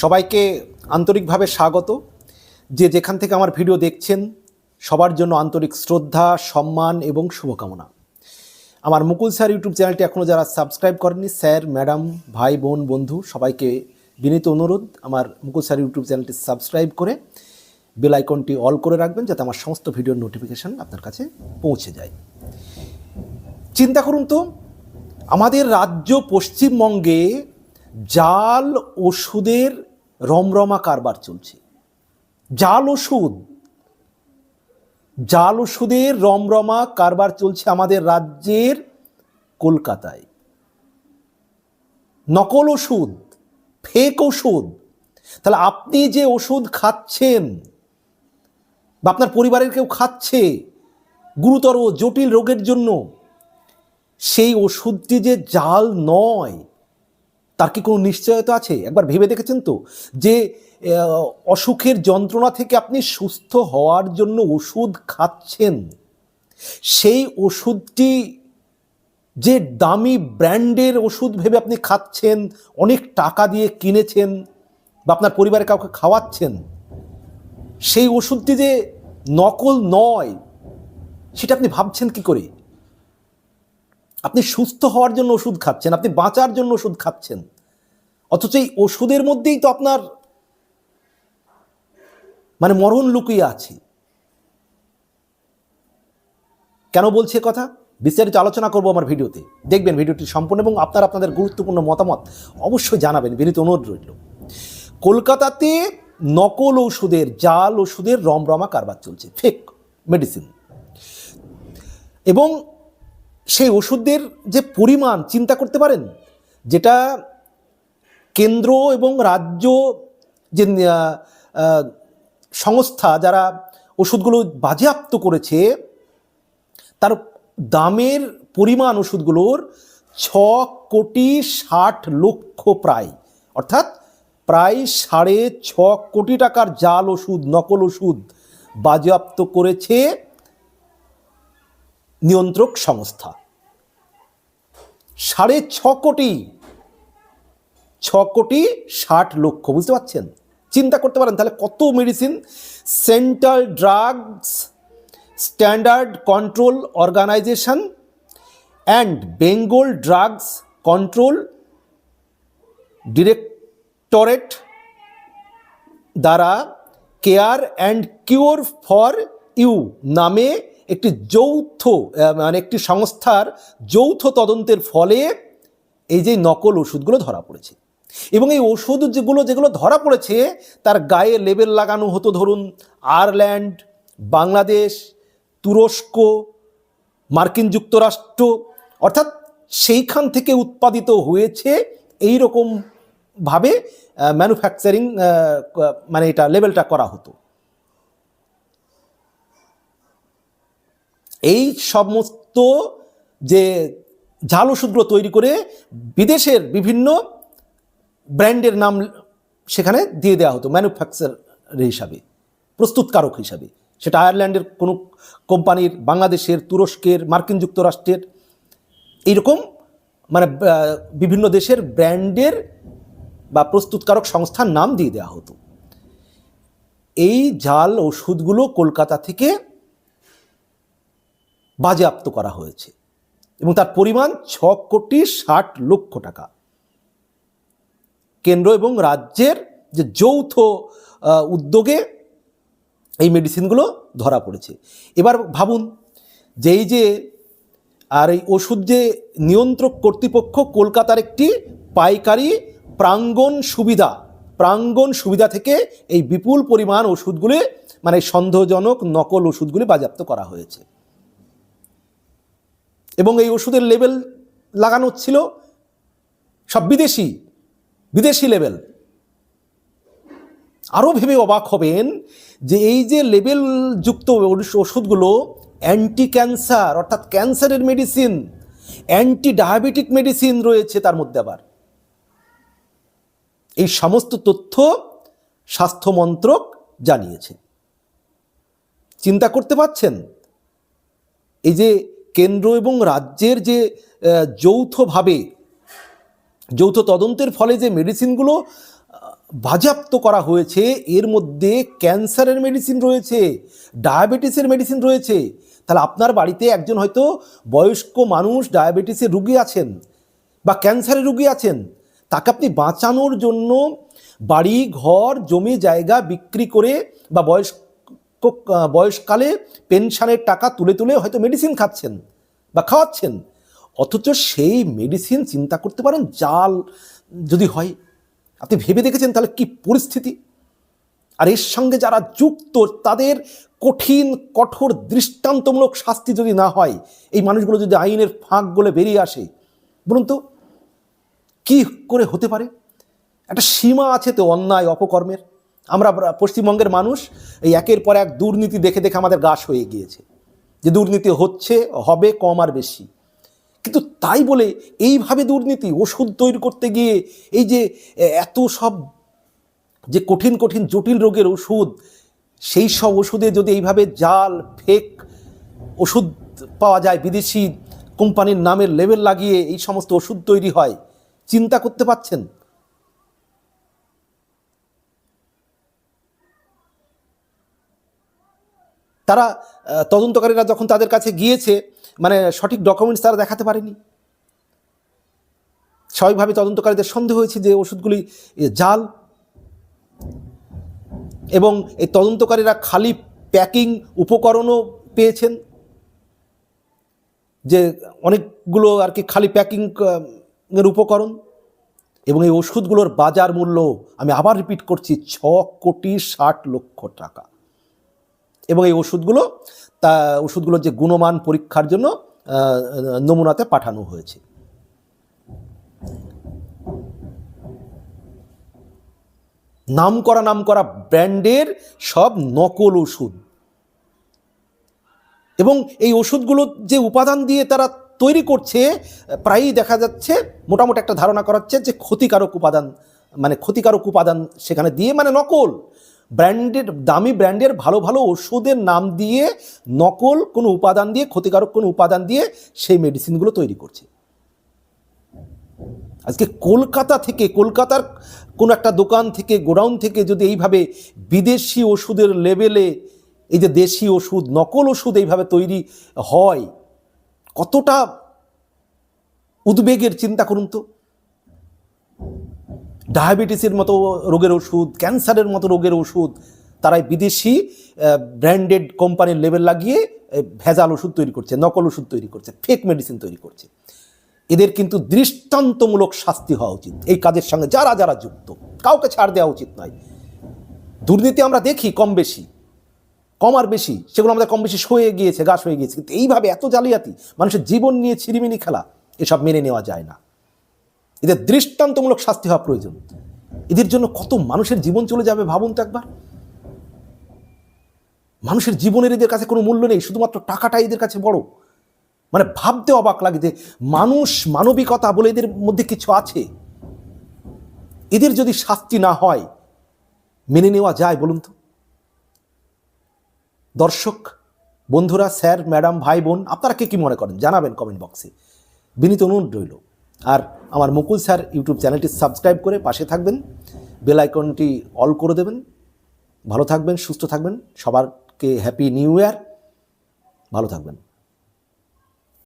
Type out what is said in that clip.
সবাইকে আন্তরিকভাবে স্বাগত। যে যেখান থেকে আমার ভিডিও দেখছেন, সবার জন্য আন্তরিক শ্রদ্ধা, সম্মান এবং শুভকামনা। আমার মুকুল স্যার ইউটিউব চ্যানেলটি এখনও যারা সাবস্ক্রাইব করেননি, স্যার, ম্যাডাম, ভাই, বোন, বন্ধু, সবাইকে বিনীত অনুরোধ আমার মুকুল স্যার ইউটিউব চ্যানেলটি সাবস্ক্রাইব করে বেল আইকনটি অল করে রাখবেন যাতে আমার সমস্ত ভিডিওর নোটিফিকেশান আপনার কাছে পৌঁছে যায়। চিন্তা করুন তো, আমাদের রাজ্য পশ্চিমবঙ্গে জাল ওষুধের রমরমা কারবার চলছে। জাল ওষুধ, জাল ওষুধের রমরমা কারবার চলছে আমাদের রাজ্যের কলকাতায়। নকল ওষুধ, ফেক ওষুধ, তাহলে আপনি যে ওষুধ খাচ্ছেন বা আপনার পরিবারের কেউ খাচ্ছে গুরুতর জটিল রোগের জন্য, সেই ওষুধটি যে জাল নয় তার কি কোনো নিশ্চয়তা আছে? একবার ভেবে দেখেছেন তো? যে অসুখের যন্ত্রণা থেকে আপনি সুস্থ হওয়ার জন্য ওষুধ খাচ্ছেন। সেই ওষুধটি যে দামি ব্র্যান্ডের ওষুধ ভেবে আপনি খাচ্ছেন, অনেক টাকা দিয়ে কিনেছেন বা আপনার পরিবারে কাউকে খাওয়াচ্ছেন, সেই ওষুধটি যে নকল নয়, সেটা আপনি ভাবছেন কি করে? আপনি সুস্থ হওয়ার জন্য ওষুধ খাচ্ছেন, আপনি বাঁচার জন্য ওষুধ খাচ্ছেন। অথচ এই ওষুধের মধ্যেই তো আপনার মানে মরণ লুকিয়ে আছে। কেন বলছে কথা? বিস্তারিত আলোচনা করব আমার ভিডিওতে। দেখবেন ভিডিওটি সম্পূর্ণ এবং আপনার আপনাদের গুরুত্বপূর্ণ মতামত অবশ্যই জানাবেন। বিনীত অনুরোধ রইল। কলকাতাতে নকল ওষুধের, জাল ওষুধের রমরমা কারবার চলছে। ফেক মেডিসিন এবং সেই ওষুধের যে পরিমাণ, চিন্তা করতে পারেন? যেটা কেন্দ্র এবং রাজ্য যে সংস্থা যারা ওষুধগুলো বাজেয়াপ্ত করেছে, তার দামের পরিমাণ ওষুধগুলোর ছ কোটি ষাট লক্ষ প্রায়। অর্থাৎ প্রায় সাড়ে ছ কোটি টাকার জাল ওষুধ, নকল ওষুধ বাজেয়াপ্ত করেছে নিয়ন্ত্রক সংস্থা। সাড়ে ছ কোটি ছ কোটি ষাট লক্ষ, বুঝতে পারছেন? চিন্তা করতে পারেন, তাহলে কত medicine central drugs standard control organisation and Bengal drugs control directorate দ্বারা care and cure for you নামে একটি যৌথ মানে একটি সংস্থার যৌথ তদন্তের ফলে এই যে নকল ওষুধগুলো ধরা পড়েছে। এবং এই ওষুধ যেগুলো যেগুলো ধরা পড়েছে, তার গায়ে লেবেল লাগানো হতো ধরুন আয়ারল্যান্ড, বাংলাদেশ, তুরস্ক, মার্কিন যুক্তরাষ্ট্র, অর্থাৎ সেইখান থেকে উৎপাদিত হয়েছে এই রকমভাবে ম্যানুফ্যাকচারিং মানে এটা লেবেলটা করা হতো। এই সমস্ত যে ঝাল ওষুধগুলো তৈরি করে বিদেশের বিভিন্ন ব্র্যান্ডের নাম সেখানে দিয়ে দেওয়া হতো ম্যানুফ্যাকচার হিসাবে, প্রস্তুতকারক হিসাবে। সেটা আয়ারল্যান্ডের কোনো কোম্পানির, বাংলাদেশের, তুরস্কের, মার্কিন যুক্তরাষ্ট্রের, এইরকম মানে বিভিন্ন দেশের ব্র্যান্ডের বা প্রস্তুতকারক সংস্থার নাম দিয়ে দেওয়া হতো। এই জাল ওষুধগুলো কলকাতা থেকে বাজেয়াপ্ত করা হয়েছে এবং তার পরিমাণ ছ কোটি ষাট লক্ষ টাকা। কেন্দ্র এবং রাজ্যের যে যৌথ উদ্যোগে এই মেডিসিনগুলো ধরা পড়েছে। এবার ভাবুন যে এই যে, আর এই ওষুধ যে নিয়ন্ত্রক কর্তৃপক্ষ কলকাতার একটি পাইকারি প্রাঙ্গণ সুবিধা প্রাঙ্গণ সুবিধা থেকে এই বিপুল পরিমাণ ওষুধগুলি মানে সন্দেহজনক নকল ওষুধগুলি বাজেয়াপ্ত করা হয়েছে। এবং এই ওষুধের লেবেল লাগানো ছিল সব বিদেশি বিদেশি লেবেল আরও ভেবে অবাক হবেন যে এই যে লেবেলযুক্ত ওষুধগুলো অ্যান্টি ক্যান্সার অর্থাৎ ক্যান্সারের মেডিসিন অ্যান্টি ডায়াবেটিক মেডিসিন রয়েছে তার মধ্যে আবার। এই সমস্ত তথ্য স্বাস্থ্য মন্ত্রক জানিয়েছে। চিন্তা করতে পারছেন? এই যে কেন্দ্র এবং রাজ্যের যে যৌথভাবে যৌথ তদন্তের ফলে যে মেডিসিনগুলো আহ, বাজেয়াপ্ত করা হয়েছে এর মধ্যে ক্যান্সারের মেডিসিন রয়েছে ডায়াবেটিসের মেডিসিন রয়েছে তাহলে আপনার বাড়িতে একজন হয়তো বয়স্ক মানুষ ডায়াবেটিসের রুগী আছেন বা ক্যান্সারের রুগী আছেন তাকে আপনি বাঁচানোর জন্য বাড়ি ঘর জমি জায়গা বিক্রি করে বা বয়স্ক বয়সকালে পেনশনের টাকা তুলে তুলে হয়তো মেডিসিন খাচ্ছেন বা খাওয়াচ্ছেন। অথচ সেই মেডিসিন চিন্তা করতে পারেন, জাল যদি হয়। আপনি ভেবে দেখেছেন তাহলে কি পরিস্থিতি? আর এর সঙ্গে যারা যুক্ত, তাদের কঠিন, কঠোর, দৃষ্টান্তমূলক শাস্তি যদি না হয়, এই মানুষগুলো যদি আইনের ফাঁক গলে বেরিয়ে আসে, বলুন তো, কি করে হতে পারে? একটা সীমা আছে তো অন্যায়, অপকর্মের। আমরা পশ্চিমবঙ্গের মানুষ এই একের পর এক দুর্নীতি দেখে দেখে আমাদের গাছ হয়ে গিয়েছে। যে দুর্নীতি হচ্ছে, হবে কম আর বেশি। কিন্তু তাই বলে এইভাবে দুর্নীতি, ওষুধ তৈরি করতে গিয়ে এই যে এত সব যে কঠিন কঠিন, জটিল রোগের ওষুধ, সেই সব ওষুধে যদি এইভাবে জাল, ফেক ওষুধ পাওয়া যায়, বিদেশি কোম্পানির নামের লেবেল লাগিয়ে এই সমস্ত ওষুধ তৈরি হয়, চিন্তা করতে পাচ্ছেন তারা তদন্তকারীরা যখন তাদের কাছে গিয়েছে মানে সঠিক ডকুমেন্টস তারা দেখাতে পারেনি। স্বাভাবিকভাবে তদন্তকারীদের সন্দেহ হয়েছে যে ওষুধগুলি জাল এবং এই তদন্তকারীরা খালি প্যাকিং উপকরণও পেয়েছেন, যে অনেকগুলো আর কি খালি প্যাকিং এর উপকরণ এবং এই ওষুধগুলোর বাজার মূল্য আমি আবার রিপিট করছি, ছ কোটি ষাট লক্ষ টাকা। এবং এই ওষুধগুলো, তা ওষুধগুলোর যে গুণমান পরীক্ষার জন্য নমুনাতে পাঠানো হয়েছে। নাম করা নাম করা ব্র্যান্ডের সব নকল ওষুধ। এবং এই ওষুধগুলো যে উপাদান দিয়ে তারা তৈরি করছে, প্রায়ই দেখা যাচ্ছে, মোটামুটি একটা ধারণা করাচ্ছে যে ক্ষতিকারক উপাদান মানে ক্ষতিকারক উপাদান সেখানে দিয়ে মানে নকল। ব্র্যান্ডের, দামি ব্র্যান্ডের ভালো ভালো ওষুধের নাম দিয়ে, নকল কোনো উপাদান দিয়ে, ক্ষতিকারক কোনো উপাদান দিয়ে সেই মেডিসিনগুলো তৈরি করছে। আজকে কলকাতা থেকে, কলকাতার কোনো একটা দোকান থেকে, গোডাউন থেকে যদি এইভাবে বিদেশি ওষুধের লেভেলে, এই যে দেশি ওষুধ, নকল ওষুধ এইভাবে তৈরি হয়, কতটা উদ্বেগের চিন্তা করুন তো। ডায়াবেটিসের মতো রোগের ওষুধ, ক্যান্সারের মতো রোগের ওষুধ, তারাই বিদেশি ব্র্যান্ডেড কোম্পানির লেভেল লাগিয়ে ভেজাল ওষুধ তৈরি করছে, নকল ওষুধ তৈরি করছে ফেক মেডিসিন তৈরি করছে। এদের কিন্তু দৃষ্টান্তমূলক শাস্তি হওয়া উচিত, এই কাজের সঙ্গে যারা যারা যুক্ত, কাউকে ছাড় দেওয়া উচিত নয়। দুর্নীতি আমরা দেখি কম বেশি, কম আর বেশি, সেগুলো আমাদের কম বেশি সয়ে গিয়েছে গাছ হয়ে গিয়েছে, কিন্তু এইভাবে এত জালিয়াতি, মানুষের জীবন নিয়ে ছিরিমিনি খেলা, এসব মেনে নেওয়া যায় না। এদের দৃষ্টান্তমূলক শাস্তি হওয়া প্রয়োজন। এদের জন্য কত মানুষের জীবন চলে যাবে ভাবুন তো একবার। মানুষের জীবনের এদের কাছে কোনো মূল্য নেই, শুধুমাত্র টাকাটা এদের কাছে বড়। মানে ভাবতে অবাক লাগে যে মানুষ মানবিকতা বলে এদের মধ্যে কিছু আছে। এদের যদি শাস্তি না হয়, মেনে নেওয়া যায় বলুন তো? দর্শক, বন্ধুরা, স্যার, ম্যাডাম, ভাই, বোন, আপনারা কে কী মনে করেন? জানাবেন কমেন্ট বক্সে। বিনীত অনুরোধ রইল। আর আমার মুকুল স্যার ইউটিউব চ্যানেলটি সাবস্ক্রাইব করে পাশে থাকবেন, বেল আইকনটি অল করে দেবেন। ভালো থাকবেন, সুস্থ থাকবেন। সবারকে হ্যাপি নিউ ইয়ার। ভালো থাকবেন।